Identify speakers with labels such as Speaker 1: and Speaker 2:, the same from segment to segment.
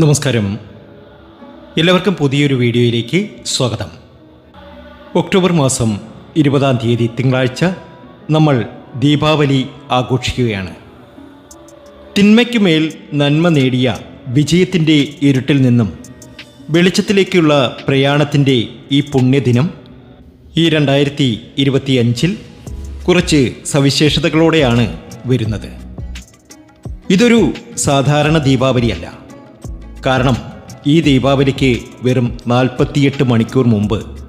Speaker 1: നമസ്കാരം. എല്ലാവർക്കും പുതിയൊരു വീഡിയോയിലേക്ക് സ്വാഗതം. ഒക്ടോബർ മാസം ഇരുപതാം തീയതി തിങ്കളാഴ്ച നമ്മൾ ദീപാവലി ആഘോഷിക്കുകയാണ്. തിന്മയ്ക്കുമേൽ നന്മ നേടിയ വിജയത്തിന്റെ ഇരുട്ടിൽ നിന്നും വെളിച്ചത്തിലേക്കുള്ള പ്രയാണത്തിന്റെ ഈ പുണ്യദിനം ഈ രണ്ടായിരത്തി ഇരുപത്തിയഞ്ചിൽ കുറച്ച് സവിശേഷതകളോടെയാണ് വരുന്നത്. ഇതൊരു സാധാരണ ദീപാവലിയല്ല. കാരണം ഈ ദീപാവലിക്ക് വെറും നാൽപ്പത്തിയെട്ട് മണിക്കൂർ മുമ്പ്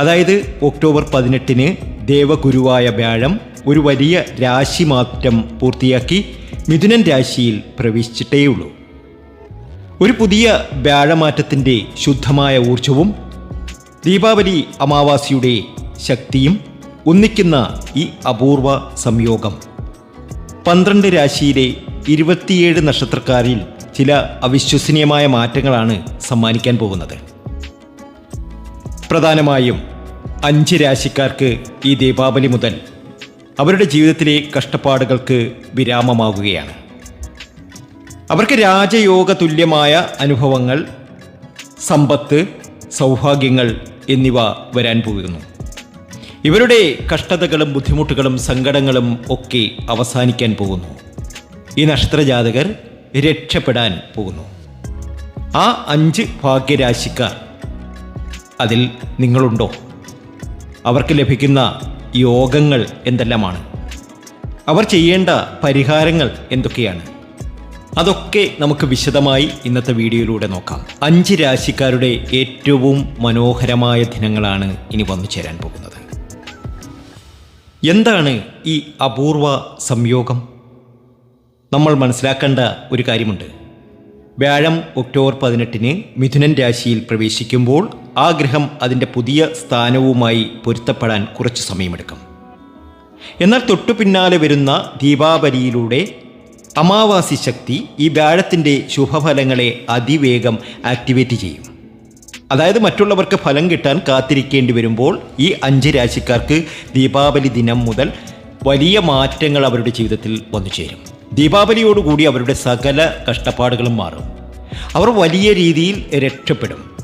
Speaker 1: അതായത് ഒക്ടോബർ പതിനെട്ടിന് ദേവഗുരുവായ വ്യാഴം ഒരു വലിയ രാശിമാറ്റം പൂർത്തിയാക്കി മിഥുനൻ രാശിയിൽ പ്രവേശിച്ചിട്ടേയുള്ളൂ. ഒരു പുതിയ വ്യാഴമാറ്റത്തിന്റെ ശുദ്ധമായ ഊർജവും ദീപാവലി അമാവാസിയുടെ ശക്തിയും ഒന്നിക്കുന്ന ഈ അപൂർവ സംയോഗം പന്ത്രണ്ട് രാശിയിലെ ഇരുപത്തിയേഴ് നക്ഷത്രക്കാരിൽ ചില അവിശ്വസനീയമായ മാറ്റങ്ങളാണ് സമ്മാനിക്കാൻ പോകുന്നത്. പ്രധാനമായും അഞ്ച് രാശിക്കാർക്ക് ഈ ദീപാവലി മുതൽ അവരുടെ ജീവിതത്തിലെ കഷ്ടപ്പാടുകൾക്ക് വിരാമമാകുകയാണ്. അവർക്ക് രാജയോഗ തുല്യമായ അനുഭവങ്ങൾ സമ്പത്ത് സൗഭാഗ്യങ്ങൾ എന്നിവ വരാൻ പോകുന്നു. ഇവരുടെ കഷ്ടതകളും ബുദ്ധിമുട്ടുകളും സങ്കടങ്ങളും ഒക്കെ അവസാനിക്കാൻ പോകുന്നു. ഈ നക്ഷത്രജാതകർ രക്ഷപ്പെടാൻ പോകുന്നു. ആ അഞ്ച് ഭാഗ്യരാശിക്കാർ അതിൽ നിങ്ങളുണ്ടോ? അവർക്ക് ലഭിക്കുന്ന യോഗങ്ങൾ എന്തെല്ലാമാണ്? അവർ ചെയ്യേണ്ട പരിഹാരങ്ങൾ എന്തൊക്കെയാണ്? അതൊക്കെ നമുക്ക് വിശദമായി ഇന്നത്തെ വീഡിയോയിലൂടെ നോക്കാം. അഞ്ച് രാശിക്കാരുടെ ഏറ്റവും മനോഹരമായ ദിനങ്ങളാണ് ഇനി വന്നു ചേരാൻ പോകുന്നത്. എന്താണ് ഈ അപൂർവ സംയോഗം? നമ്മൾ മനസ്സിലാക്കേണ്ട ഒരു കാര്യമുണ്ട്. വ്യാഴം ഒക്ടോബർ പതിനെട്ടിന് മിഥുനൻ രാശിയിൽ പ്രവേശിക്കുമ്പോൾ ആ ഗ്രഹം അതിന്റെ പുതിയ സ്ഥാനവുമായി പൊരുത്തപ്പെടാൻ കുറച്ച് സമയമെടുക്കും. എന്നാൽ തൊട്ടു പിന്നാലെ വരുന്ന ദീപാവലിയിലൂടെ അമാവാസി ശക്തി ഈ വ്യാഴത്തിന്റെ ശുഭഫലങ്ങളെ അതിവേഗം ആക്ടിവേറ്റ് ചെയ്യും. അതായത് മറ്റുള്ളവർക്ക് ഫലം കിട്ടാൻ കാത്തിരിക്കേണ്ടി വരുമ്പോൾ ഈ അഞ്ച് രാശിക്കാർക്ക് ദീപാവലി ദിനം മുതൽ വലിയ മാറ്റങ്ങൾ അവരുടെ ജീവിതത്തിൽ വന്നു ചേരും. ദീപാവലിയോടുകൂടി അവരുടെ സകല കഷ്ടപ്പാടുകളും മാറും. അവർ വലിയ രീതിയിൽ രക്ഷപ്പെടും.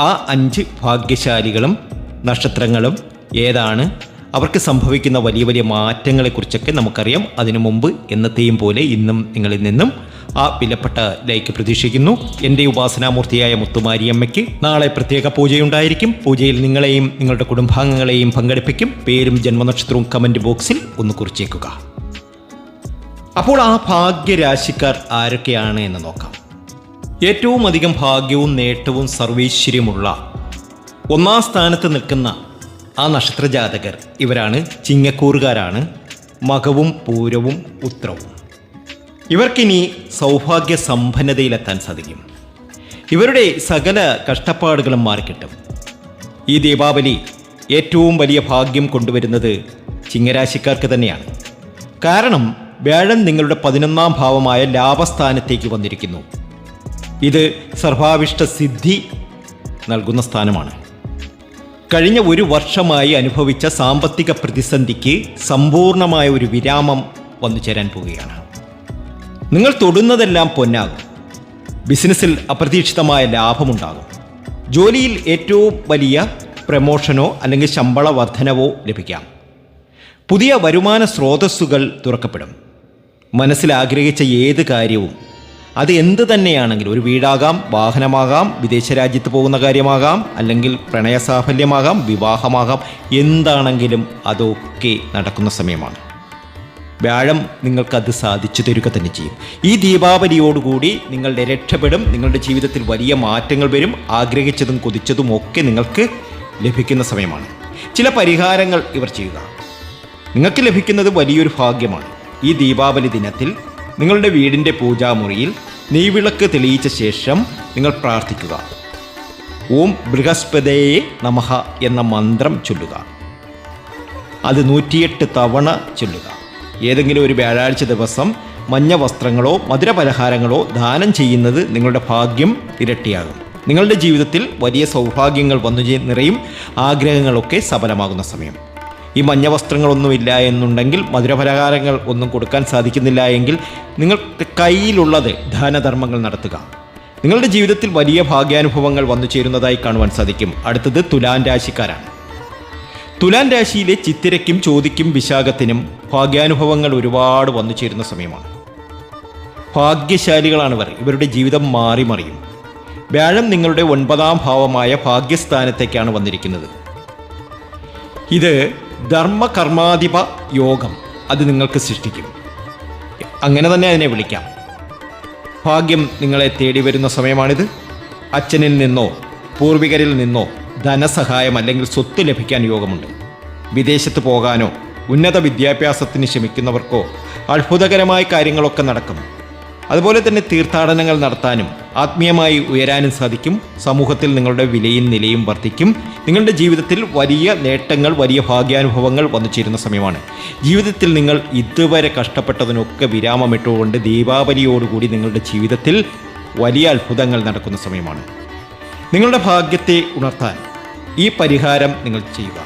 Speaker 1: ആ അഞ്ച് ഭാഗ്യശാലികളും നക്ഷത്രങ്ങളും ഏതാണ്? അവർക്ക് സംഭവിക്കുന്ന വലിയ വലിയ മാറ്റങ്ങളെക്കുറിച്ചൊക്കെ നമുക്കറിയാം. അതിനു മുമ്പ് എന്നത്തെയും പോലെ ഇന്നും നിങ്ങളിൽ നിന്നും ആ വിലപ്പെട്ട ലൈക്ക് പ്രതീക്ഷിക്കുന്നു. എന്റെ ഉപാസനാമൂർത്തിയായ മുത്തുമാരിയമ്മയ്ക്ക് നാളെ പ്രത്യേക പൂജയുണ്ടായിരിക്കും. പൂജയിൽ നിങ്ങളെയും നിങ്ങളുടെ കുടുംബാംഗങ്ങളെയും പങ്കെടുപ്പിക്കും. പേരും ജന്മനക്ഷത്രവും കമന്റ് ബോക്സിൽ ഒന്ന് കുറിച്ചേക്കുക. അപ്പോൾ ആ ഭാഗ്യരാശിക്കാർ ആരൊക്കെയാണ് എന്ന് നോക്കാം. ഏറ്റവും അധികം ഭാഗ്യവും നേട്ടവും സർവീശ്വര്യമുള്ള ഒന്നാം സ്ഥാനത്ത് നിൽക്കുന്ന ആ നക്ഷത്രജാതകർ ഇവരാണ് ചിങ്ങക്കൂറുകാരാണ്. മകവും പൂരവും ഉത്രവും ഇവർക്കിനി സൗഭാഗ്യ സമ്പന്നതയിലെത്താൻ സാധിക്കും. ഇവരുടെ സകല കഷ്ടപ്പാടുകളും മാറിക്കിട്ടും. ഈ ദീപാവലി ഏറ്റവും വലിയ ഭാഗ്യം കൊണ്ടുവരുന്നത് ചിങ്ങരാശിക്കാർക്ക് തന്നെയാണ്. കാരണം വ്യാഴം നിങ്ങളുടെ പതിനൊന്നാം ഭാവമായ ലാഭസ്ഥാനത്തേക്ക് വന്നിരിക്കുന്നു. ഇത് സർവാവിഷ്ട സിദ്ധി നൽകുന്ന സ്ഥാനമാണ്. കഴിഞ്ഞ ഒരു വർഷമായി അനുഭവിച്ച സാമ്പത്തിക പ്രതിസന്ധിക്ക് സമ്പൂർണമായ ഒരു വിരാമം വന്നു ചേരാൻ പോവുകയാണ്. നിങ്ങൾ തൊടുന്നതെല്ലാം പൊന്നാകും. ബിസിനസ്സിൽ അപ്രതീക്ഷിതമായ ലാഭമുണ്ടാകും. ജോലിയിൽ ഏറ്റവും വലിയ പ്രമോഷനോ അല്ലെങ്കിൽ ശമ്പള വർധനവോ ലഭിക്കാം. പുതിയ വരുമാന സ്രോതസ്സുകൾ തുറക്കപ്പെടും. മനസ്സിൽ ആഗ്രഹിച്ച ഏത് കാര്യവും അത് എന്ത് തന്നെയാണെങ്കിലും ഒരു വീടാകാം വാഹനമാകാം വിദേശ രാജ്യത്ത് പോകുന്ന കാര്യമാകാം അല്ലെങ്കിൽ പ്രണയസാഫല്യമാകാം വിവാഹമാകാം എന്താണെങ്കിലും അതൊക്കെ നടക്കുന്ന സമയമാണ്. വ്യാഴം നിങ്ങൾക്കത് സാധിച്ചു തരിക തന്നെ ചെയ്യും. ഈ ദീപാവലിയോടുകൂടി നിങ്ങളുടെ രക്ഷപ്പെടും നിങ്ങളുടെ ജീവിതത്തിൽ വലിയ മാറ്റങ്ങൾ വരും ആഗ്രഹിച്ചതും കൊതിച്ചതും ഒക്കെ നിങ്ങൾക്ക് ലഭിക്കുന്ന സമയമാണ്. ചില പരിഹാരങ്ങൾ ഇവർ ചെയ്യുക. നിങ്ങൾക്ക് ലഭിക്കുന്നത് വലിയൊരു ഭാഗ്യമാണ്. ഈ ദീപാവലി ദിനത്തിൽ നിങ്ങളുടെ വീടിന്റെ പൂജാമുറിയിൽ നെയ്വിളക്ക് തെളിയിച്ച ശേഷം നിങ്ങൾ പ്രാർത്ഥിക്കുക. ഓം ബൃഹസ്പതയെ നമഹ എന്ന മന്ത്രം ചൊല്ലുക. അത് നൂറ്റിയെട്ട് തവണ ചൊല്ലുക. ഏതെങ്കിലും ഒരു വ്യാഴാഴ്ച ദിവസം മഞ്ഞ വസ്ത്രങ്ങളോ മധുരപലഹാരങ്ങളോ ദാനം ചെയ്യുന്നത് നിങ്ങളുടെ ഭാഗ്യം ഇരട്ടിയാകും. നിങ്ങളുടെ ജീവിതത്തിൽ വലിയ സൗഭാഗ്യങ്ങൾ വന്നു നിറയും ആഗ്രഹങ്ങളൊക്കെ സഫലമാകുന്ന സമയം. ഈ മഞ്ഞ വസ്ത്രങ്ങളൊന്നുമില്ല എന്നുണ്ടെങ്കിൽ മധുരപലഹാരങ്ങൾ ഒന്നും കൊടുക്കാൻ സാധിക്കുന്നില്ല എങ്കിൽ നിങ്ങൾക്ക് കയ്യിലുള്ളത് ദാനധർമ്മങ്ങൾ നടത്തുക. നിങ്ങളുടെ ജീവിതത്തിൽ വലിയ ഭാഗ്യാനുഭവങ്ങൾ വന്നു ചേരുന്നതായി കാണുവാൻ സാധിക്കും. അടുത്തത് തുലാൻ രാശിക്കാരാണ്. തുലാൻ രാശിയിലെ ചിത്തിരയ്ക്കും ചോദിക്കും വിശാഖത്തിനും ഭാഗ്യാനുഭവങ്ങൾ ഒരുപാട് വന്നു ചേരുന്ന സമയമാണ്. ഭാഗ്യശാലികളാണിവർ ഇവരുടെ ജീവിതം മാറി മറിയും. വ്യാഴം നിങ്ങളുടെ ഒൻപതാം ഭാവമായ ഭാഗ്യസ്ഥാനത്തേക്കാണ് വന്നിരിക്കുന്നത്. ഇത് ധർമ്മകർമാധിപ യോഗം അത് നിങ്ങൾക്ക് സൃഷ്ടിക്കും. അങ്ങനെ തന്നെ അതിനെ വിളിക്കാം. ഭാഗ്യം നിങ്ങളെ തേടി വരുന്ന സമയമാണിത്. അച്ഛനിൽ നിന്നോ പൂർവികരിൽ നിന്നോ ധനസഹായം അല്ലെങ്കിൽ സ്വത്ത് ലഭിക്കാൻ യോഗമുണ്ട്. വിദേശത്ത് പോകാനോ ഉന്നത വിദ്യാഭ്യാസത്തിന് ശ്രമിക്കുന്നവർക്കോ അത്ഭുതകരമായ കാര്യങ്ങളൊക്കെ നടക്കും. അതുപോലെ തന്നെ തീർത്ഥാടനങ്ങൾ നടത്താനും ആത്മീയമായി ഉയരാനും സാധിക്കും. സമൂഹത്തിൽ നിങ്ങളുടെ വിലയും നിലയും വർദ്ധിക്കും. നിങ്ങളുടെ ജീവിതത്തിൽ വലിയ നേട്ടങ്ങൾ വലിയ ഭാഗ്യാനുഭവങ്ങൾ വന്നു ചേരുന്ന സമയമാണ്. ജീവിതത്തിൽ നിങ്ങൾ ഇതുവരെ കഷ്ടപ്പെട്ടതിനൊക്കെ വിരാമമിട്ടുകൊണ്ട് ദീപാവലിയോടുകൂടി നിങ്ങളുടെ ജീവിതത്തിൽ വലിയ അത്ഭുതങ്ങൾ നടക്കുന്ന സമയമാണ്. നിങ്ങളുടെ ഭാഗ്യത്തെ ഉണർത്താൻ ഈ പരിഹാരം നിങ്ങൾ ചെയ്യുക.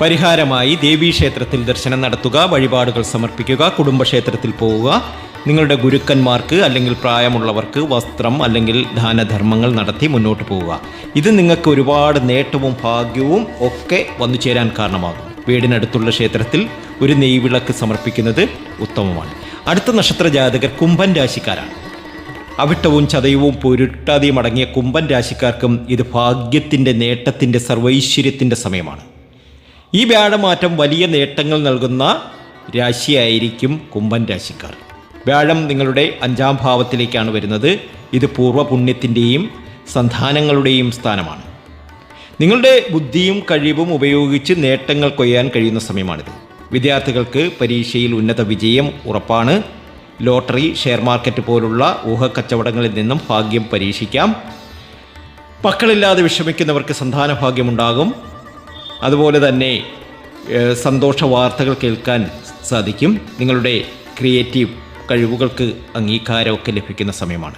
Speaker 1: പരിഹാരമായി ദേവീക്ഷേത്രത്തിൽ ദർശനം നടത്തുക വഴിപാടുകൾ സമർപ്പിക്കുക കുടുംബക്ഷേത്രത്തിൽ പോവുക. നിങ്ങളുടെ ഗുരുക്കന്മാർക്ക് അല്ലെങ്കിൽ പ്രായമുള്ളവർക്ക് വസ്ത്രം അല്ലെങ്കിൽ ദാനധർമ്മങ്ങൾ നടത്തി മുന്നോട്ട് പോവുക. ഇത് നിങ്ങൾക്ക് ഒരുപാട് നേട്ടവും ഭാഗ്യവും ഒക്കെ വന്നു ചേരാൻ കാരണമാകും. വീടിനടുത്തുള്ള ക്ഷേത്രത്തിൽ ഒരു നെയ്വിളക്ക് സമർപ്പിക്കുന്നത് ഉത്തമമാണ്. അടുത്ത നക്ഷത്ര ജാതകർ കുംഭൻ രാശിക്കാരാണ്. അവിട്ടവും ചതയവും പൊരുട്ടാതെയും അടങ്ങിയ കുംഭൻ രാശിക്കാർക്കും ഇത് ഭാഗ്യത്തിന്റെ നേട്ടത്തിന്റെ സർവൈശ്വര്യത്തിന്റെ സമയമാണ്. ഈ വ്യാഴമാറ്റം വലിയ നേട്ടങ്ങൾ നൽകുന്ന രാശിയായിരിക്കും കുംഭൻ രാശിക്കാർ. വ്യാഴം നിങ്ങളുടെ അഞ്ചാം ഭാവത്തിലേക്കാണ് വരുന്നത്. ഇത് പൂർവപുണ്യത്തിന്റെയും സന്താനങ്ങളുടെയും സ്ഥാനമാണ്. നിങ്ങളുടെ ബുദ്ധിയും കഴിവും ഉപയോഗിച്ച് നേട്ടങ്ങൾ കൊയ്യാൻ കഴിയുന്ന സമയമാണിത്. വിദ്യാർത്ഥികൾക്ക് പരീക്ഷയിൽ ഉന്നത വിജയം ഉറപ്പാണ്. ലോട്ടറി ഷെയർ മാർക്കറ്റ് പോലുള്ള ഊഹക്കച്ചവടങ്ങളിൽ നിന്നും ഭാഗ്യം പരീക്ഷിക്കാം. മക്കളില്ലാതെ വിഷമിക്കുന്നവർക്ക് സന്താന ഭാഗ്യമുണ്ടാകും അതുപോലെ തന്നെ സന്തോഷ വാർത്തകൾ കേൾക്കാൻ സാധിക്കും. നിങ്ങളുടെ ക്രിയേറ്റീവ് കഴിവുകൾക്ക് അംഗീകാരമൊക്കെ ലഭിക്കുന്ന സമയമാണ്.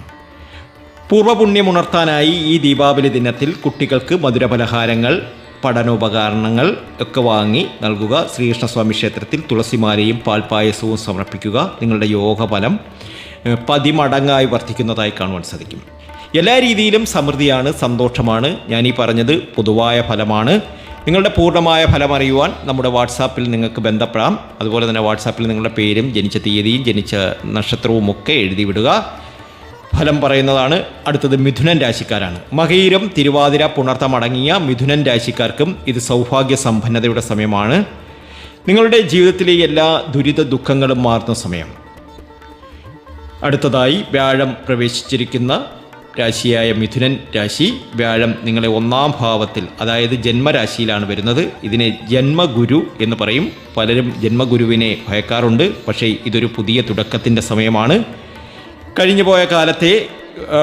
Speaker 1: പൂർവപുണ്യമുണർത്താനായി ഈ ദീപാവലി ദിനത്തിൽ കുട്ടികൾക്ക് മധുരപലഹാരങ്ങൾ പഠനോപകരണങ്ങൾ ഒക്കെ വാങ്ങി നൽകുക. ശ്രീകൃഷ്ണസ്വാമി ക്ഷേത്രത്തിൽ തുളസിമാലയും പാൽപ്പായസവും സമർപ്പിക്കുക. നിങ്ങളുടെ യോഗഫലം പതിമടങ്ങായി വർദ്ധിക്കുന്നതായി കാണുവാൻ സാധിക്കും. എല്ലാ രീതിയിലും സമൃദ്ധിയാണ് സന്തോഷമാണ്. ഈ പറഞ്ഞത് പൊതുവായ ഫലമാണ്. നിങ്ങളുടെ പൂർണമായ ഫലം അറിയുവാൻ നമ്മുടെ വാട്സാപ്പിൽ നിങ്ങൾക്ക് ബന്ധപ്പെടാം. അതുപോലെ തന്നെ വാട്സാപ്പിൽ നിങ്ങളുടെ പേരും ജനിച്ച തീയതിയും ജനിച്ച നക്ഷത്രവും ഒക്കെ എഴുതി വിടുക. ഫലം പറയുന്നതാണ് അടുത്തത് മിഥുനൻ രാശിക്കാരാണ്. മകയിരം തിരുവാതിര പുണർത്തം അടങ്ങിയ മിഥുനൻ രാശിക്കാർക്കും ഇത് സൗഭാഗ്യ സമ്പന്നതയുടെ സമയമാണ്. നിങ്ങളുടെ ജീവിതത്തിലെ എല്ലാ ദുരിത ദുഃഖങ്ങളും മാറുന്ന സമയം. അടുത്തതായി വ്യാഴം പ്രവേശിച്ചിരിക്കുന്ന രാശിയായ മിഥുനൻ രാശി വ്യാഴം നിങ്ങളെ ഒന്നാം ഭാവത്തിൽ അതായത് ജന്മരാശിയിലാണ് വരുന്നത്. ഇതിനെ ജന്മഗുരു എന്ന് പറയും. പലരും ജന്മഗുരുവിനെ ഭയക്കാറുണ്ട്. പക്ഷേ ഇതൊരു പുതിയ തുടക്കത്തിന്റെ സമയമാണ്. കഴിഞ്ഞുപോയ കാലത്തെ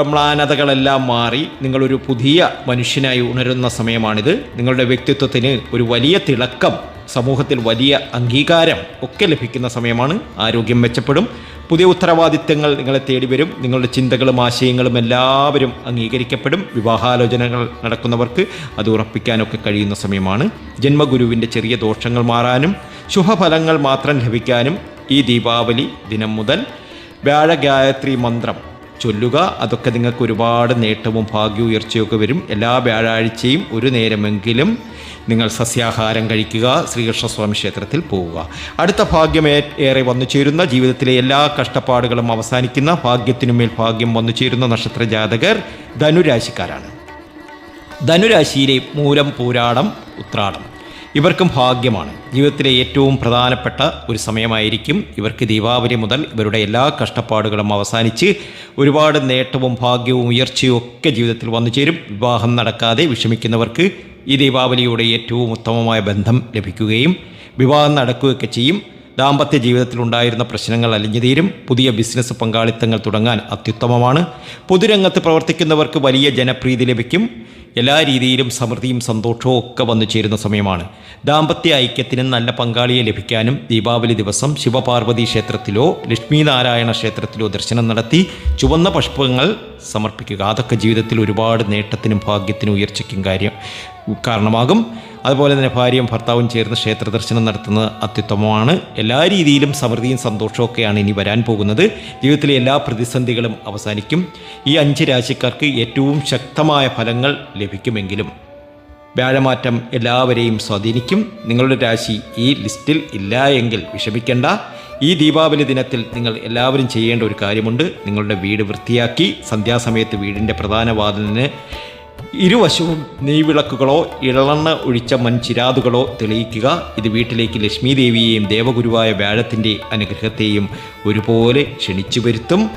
Speaker 1: മ്ലാനതകളെല്ലാം മാറി നിങ്ങളൊരു പുതിയ മനുഷ്യനായി ഉണരുന്ന സമയമാണിത്. നിങ്ങളുടെ വ്യക്തിത്വത്തിന് ഒരു വലിയ തിളക്കം സമൂഹത്തിൽ വലിയ അംഗീകാരം ഒക്കെ ലഭിക്കുന്ന സമയമാണ്. ആരോഗ്യം മെച്ചപ്പെടും. പുതിയ ഉത്തരവാദിത്തങ്ങൾ നിങ്ങളെ തേടി വരും. നിങ്ങളുടെ ചിന്തകളും ആശയങ്ങളും എല്ലാവരും അംഗീകരിക്കപ്പെടും. വിവാഹാലോചനകൾ നടക്കുന്നവർക്ക് അത് ഉറപ്പിക്കാനൊക്കെ കഴിയുന്ന സമയമാണ്. ജന്മഗുരുവിന്റെ ചെറിയ ദോഷങ്ങൾ മാറാനും ശുഭഫലങ്ങൾ മാത്രം ലഭിക്കാനും ഈ ദീപാവലി ദിനം മുതൽ വ്യാഴഗായത്രി മന്ത്രം ചൊല്ലുക. അതൊക്കെ നിങ്ങൾക്ക് ഒരുപാട് നേട്ടവും ഭാഗ്യഉയർച്ചയൊക്കെ വരും. എല്ലാ വ്യാഴാഴ്ചയും ഒരു നേരമെങ്കിലും നിങ്ങൾ സസ്യാഹാരം കഴിക്കുക ശ്രീകൃഷ്ണസ്വാമി ക്ഷേത്രത്തിൽ പോവുക. അടുത്ത ഭാഗ്യം ഏറെ വന്നു ചേരുന്ന ജീവിതത്തിലെ എല്ലാ കഷ്ടപ്പാടുകളും അവസാനിക്കുന്ന ഭാഗ്യത്തിനുമേൽ ഭാഗ്യം വന്നു ചേരുന്ന നക്ഷത്ര ജാതകർ ധനുരാശിക്കാരാണ്. ധനുരാശിയിലെ മൂലം പൂരാടം ഉത്രാടം. ഇവർക്കും ഭാഗ്യമാണ്. ജീവിതത്തിലെ ഏറ്റവും പ്രധാനപ്പെട്ട ഒരു സമയമായിരിക്കും ഇവർക്ക് ദീപാവലി മുതൽ ഇവരുടെ എല്ലാ കഷ്ടപ്പാടുകളും അവസാനിച്ച് ഒരുപാട് നേട്ടവും ഭാഗ്യവും ഉയർച്ചയും ഒക്കെ ജീവിതത്തിൽ വന്നു ചേരും. വിവാഹം നടക്കാതെ വിഷമിക്കുന്നവർക്ക് ഈ ദീപാവലിയുടെ ഏറ്റവും ഉത്തമമായ ബന്ധം ലഭിക്കുകയും വിവാഹം നടക്കുകയൊക്കെ ചെയ്യും. ദാമ്പത്യ ജീവിതത്തിൽ ഉണ്ടായിരുന്ന പ്രശ്നങ്ങൾ അലിഞ്ഞു തീരും. പുതിയ ബിസിനസ് പങ്കാളിത്തങ്ങൾ തുടങ്ങാൻ അത്യുത്തമമാണ്. പൊതുരംഗത്ത് പ്രവർത്തിക്കുന്നവർക്ക് വലിയ ജനപ്രീതി ലഭിക്കും. എല്ലാ രീതിയിലും സമൃദ്ധിയും സന്തോഷവും ഒക്കെ വന്നു ചേരുന്ന സമയമാണ്. ദാമ്പത്യ ഐക്യത്തിന് നല്ല പങ്കാളിയെ ലഭിക്കാനും ദീപാവലി ദിവസം ശിവപാർവതി ക്ഷേത്രത്തിലോ ലക്ഷ്മീനാരായണ ക്ഷേത്രത്തിലോ ദർശനം നടത്തി ചുവന്ന പുഷ്പങ്ങൾ സമർപ്പിക്കുക. അതൊക്കെ ജീവിതത്തിൽ ഒരുപാട് നേട്ടത്തിനും ഭാഗ്യത്തിനും ഉയർച്ചയ്ക്കും കാര്യം കാരണമാകും. അതുപോലെ തന്നെ ഭാര്യയും ഭർത്താവും ചേർന്ന് ക്ഷേത്ര ദർശനം നടത്തുന്നത് അത്യുത്തമമാണ്. എല്ലാ രീതിയിലും സമൃദ്ധിയും സന്തോഷവും ഒക്കെയാണ് ഇനി വരാൻ പോകുന്നത്. ജീവിതത്തിലെ എല്ലാ പ്രതിസന്ധികളും അവസാനിക്കും. ഈ അഞ്ച് രാശിക്കാർക്ക് ഏറ്റവും ശക്തമായ ഫലങ്ങൾ ലഭിക്കുമെങ്കിലും വ്യാഴമാറ്റം എല്ലാവരെയും സ്വാധീനിക്കും. നിങ്ങളുടെ രാശി ഈ ലിസ്റ്റിൽ ഇല്ല എങ്കിൽ വിഷമിക്കേണ്ട. ഈ ദീപാവലി ദിനത്തിൽ നിങ്ങൾ എല്ലാവരും ചെയ്യേണ്ട ഒരു കാര്യമുണ്ട്. നിങ്ങളുടെ വീട് വൃത്തിയാക്കി. സന്ധ്യാസമയത്ത് വീടിന്റെ പ്രധാന വാതിലിന് ഇരുവശവും നെയ്വിളക്കുകളോ ഇളെണ്ണ ഒഴിച്ച മൺചിരാതുകളോ തെളിയിക്കുക. ഇത് വീട്ടിലേക്ക് ലക്ഷ്മി ദേവിയെയും ദേവഗുരുവായ വ്യാഴത്തിന്റെ അനുഗ്രഹത്തെയും ഒരുപോലെ ക്ഷണിച്ചു വരുത്തും.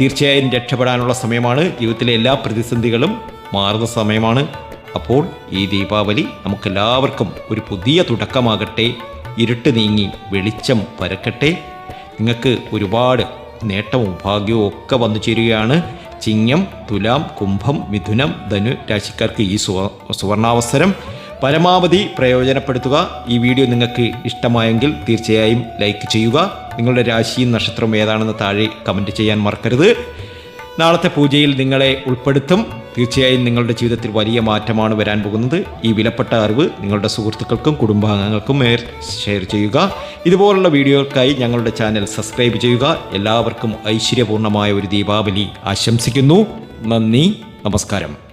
Speaker 1: തീർച്ചയായും രക്ഷപ്പെടാനുള്ള സമയമാണ്. ജീവിതത്തിലെ എല്ലാ പ്രതിസന്ധികളും മാറുന്ന സമയമാണ് അപ്പോൾ ഈ ദീപാവലി നമുക്കെല്ലാവർക്കും ഒരു പുതിയ തുടക്കമാകട്ടെ. ഇരുട്ട് നീങ്ങി വെളിച്ചം പരക്കട്ടെ. നിങ്ങൾക്ക് ഒരുപാട് നേട്ടവും ഭാഗ്യവും ഒക്കെ വന്നു ചേരുകയാണ്. ചിങ്ങം തുലാം കുംഭം മിഥുനം ധനു രാശിക്കാർക്ക് ഈ സുവ സുവർണാവസരം. പരമാവധി പ്രയോജനപ്പെടുത്തുക. ഈ വീഡിയോ നിങ്ങൾക്ക് ഇഷ്ടമായെങ്കിൽ തീർച്ചയായും ലൈക്ക് ചെയ്യുക. നിങ്ങളുടെ രാശിയും നക്ഷത്രവും ഏതാണെന്ന് താഴെ കമന്റ് ചെയ്യാൻ മറക്കരുത്. നാളത്തെ പൂജയിൽ നിങ്ങളെ ഉൾപ്പെടുത്തും. തീർച്ചയായും നിങ്ങളുടെ ജീവിതത്തിൽ വലിയ മാറ്റമാണ് വരാൻ പോകുന്നത്. ഈ വിലപ്പെട്ട അറിവ് നിങ്ങളുടെ സുഹൃത്തുക്കൾക്കും കുടുംബാംഗങ്ങൾക്കും ഷെയർ ചെയ്യുക. ഇതുപോലുള്ള വീഡിയോകൾക്കായി ഞങ്ങളുടെ ചാനൽ സബ്സ്ക്രൈബ് ചെയ്യുക. എല്ലാവർക്കും ഐശ്വര്യപൂർണമായ ഒരു ദീപാവലി ആശംസിക്കുന്നു. നന്ദി നമസ്കാരം.